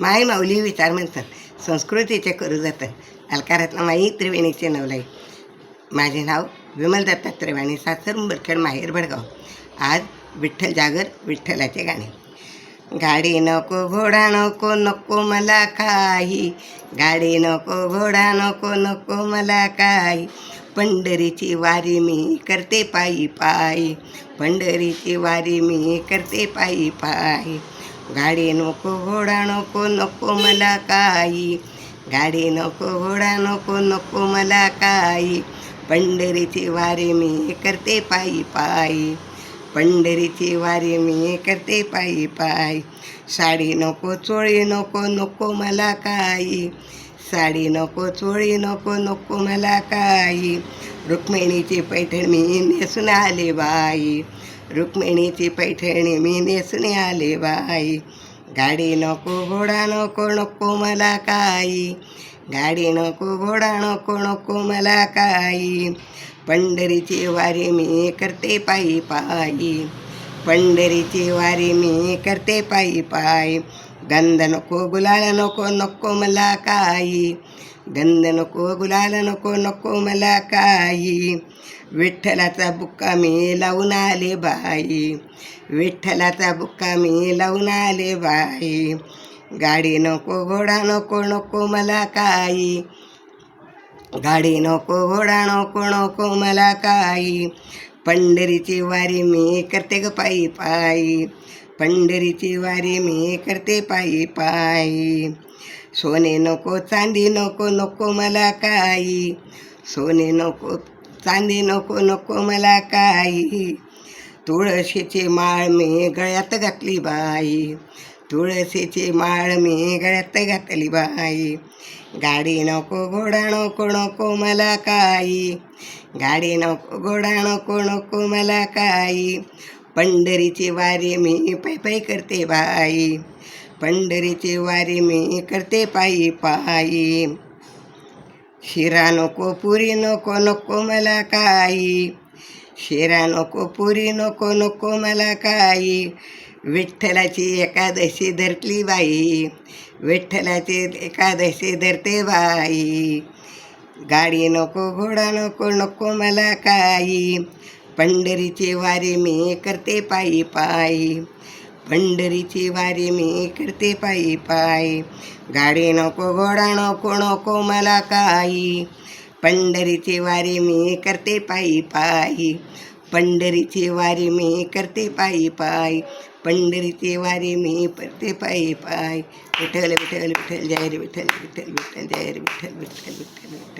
माई माऊली विचार म्हणतात संस्कृतीचे करू जातात. अलकारातला माई त्रिवेणीचे नवलाई माझे नाव विमल दत्तात्रय सासर मुरखेड माहेर भडगाव. आज विठ्ठल जागर विठ्ठलाचे गाणे. गाडी नको घोडा नको नको मला काही. गाडी नको घोडा नको नको मला काही. पंढरीची वारी मी करते पायी पायी. पंढरीची वारी मी करते पायी पायी. गाडी नको घोडा नको नको मला काही. गाडी नको घोडा नको नको मला काही. पंढरीची वारी मी करते पायी पायी. पंढरीची वारी मी करते पायी पायी. साडी नको चोळी नको नको मला काही. साडी नको चोळी नको नको मला काही. रुक्मिणीची पैठण मी नेसून आले बाई. रुक्मिणीची पैठणी मी नेसून आले बाई. गाडी नको घोडा नको नको मला काही. गाडी नको घोडा नको नको मला काही. पंढरीची वारी मी करते पायी पायी. पंढरीची वारी मी करते पायी पायी. गंध नको गुलाल नको नको मला काही गंध नको गुलाल नको नको मला काही विठ्ठलाचा बुक्का मी लावून आले बाई विठ्ठलाचा बुक्का मी लावून आले बाई गाडी नको घोडा नको नको मला काही गाडी नको घोडा नको नको मला काही पंढरीची वारी मी करते ग पायी पायी पंढरीची वारी मी करते पायी पायी. सोने नको चांदी नको नको मला काही. सोने नको चांदी नको नको मला काही. तुळशीची माळ मी गळ्यात घातली बाई. तुळशीची माळ मी गळ्यात घातली बाई. गाडी नको घोडा नको नको मला काही. गाडी नको घोडा नको नको मला काही. पंढरीची वारी मी पायी पायी करते बाई. पंढरीची वारी मी करते पायी पायी. शिरा नको पुरी नको नको मला काही. शिरा नको पुरी नको नको मला काही. विठ्ठलाची एकादशी धरतली बाई. विठ्ठलाची एकादशी धरते बाई. गाडी नको घोडा नको नको मला काही. पंढरीचे वारे मी करते पायी पायी. पंढरीची वारी मी करते पायी पायी. गाडी नको घोडा नको नको मला काही. पंढरीची वारी मी करते पायी पायी. पंढरीची वारी मी करते पायी पायी. पंढरीची वारी मी करते पायी पायी. विठ्ठल विठ्ठल विठ्ठल जय रे विठ्ठल विठ्ठल विठ्ठल जय रे विठ्ठल विठ्ठल विठ्ठल विठ्ठल.